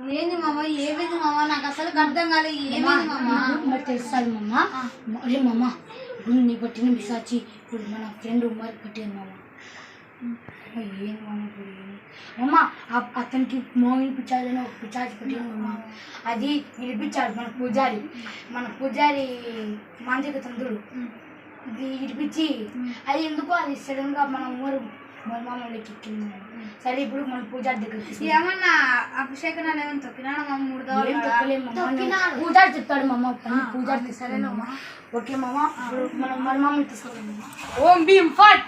ఏంది మామ? ఏమైంది మామ? నాకు అసలు అర్థం కాలేదు. ఏమైంది మామ? మరి తెలుసాలి మమ్మ అరే మమ్మ ఇప్పుడు నీ పట్టిన పిశాచి ఇప్పుడు మన ఫ్రెండ్ ఉమ్మర్ పట్టింది మమ్మ ఏం మమ్మ ఇప్పుడు ఆ- అతనికి మోహిని పిచ్చాలని ఒక పిచ్చాచి పట్టింది మమ్మ అది విడిపించాడు మన పూజారి. మన పూజారి మాంత్రిక తండ్రుడు. ఇది విడిపించి అది ఎందుకో అది సడన్గా మన ఊరు సరే ఇప్పుడు మన పూజారి దగ్గరికి తీసుకెళ్ళి- ఏమన్నా అభిషేకం ఏమన్నా తొక్కినాడు మామ మూడు పూజారి చెప్తాడు మమ్మ పూజారి సరేనమ్మా. ఓకే మమ్మ మనం మన మామూలు తీసుకెళ్తాం ఓం భీం ఫట్.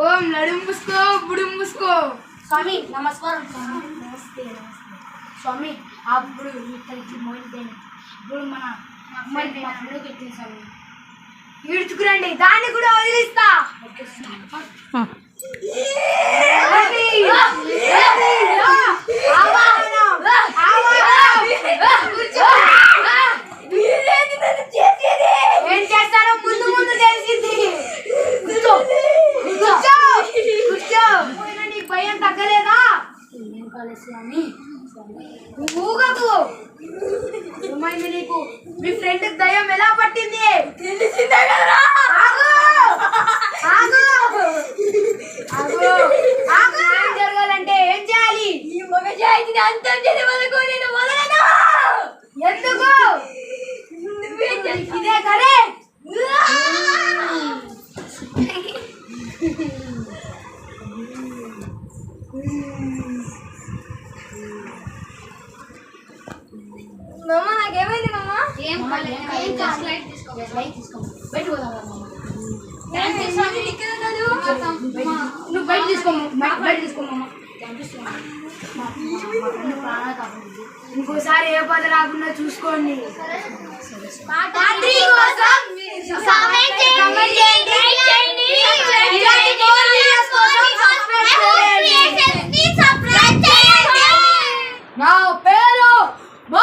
ఓం నడుం ముసుకో బుడుం ముసుకో స్వామి నమస్కారం స్వామి. నమస్తే స్వామి అప్పుడు ఇక్కడికి మోయిన ఇప్పుడు మన అమ్మాయికి మా స్వామి ఈడ్చుకురండి దాన్ని కూడా వదిలిస్తా. ఓకే చేస్తారో ముందు ముందు తెలిసింది. భయం తగ్గలేదా ఏం కాలేదు స్వామి నువ్వు ఊగకు. ఏమైంది నీకు? మీ ఫ్రెండ్ దయ్యం ఎలా పట్టింది? తెలిసిందే కదరా. ఆగు. ఆగు. ఆగు. ఆగు. ఏం జరగాలంటే ఏం చేయాలి? ఈ మగ అంతం చేసే వరకు నేను ఎందుకు ఇదే కరే మామ నాకేమైంది మామ? ఏం ఏం కాలేదు. లైట్ తీసుకో బయట పోదాం మమ్మ నువ్వు బయట తీసుకో బయట మమ్మ ఇంకోసారి ఏ పద రాకుండా చూసుకోండి. Boy,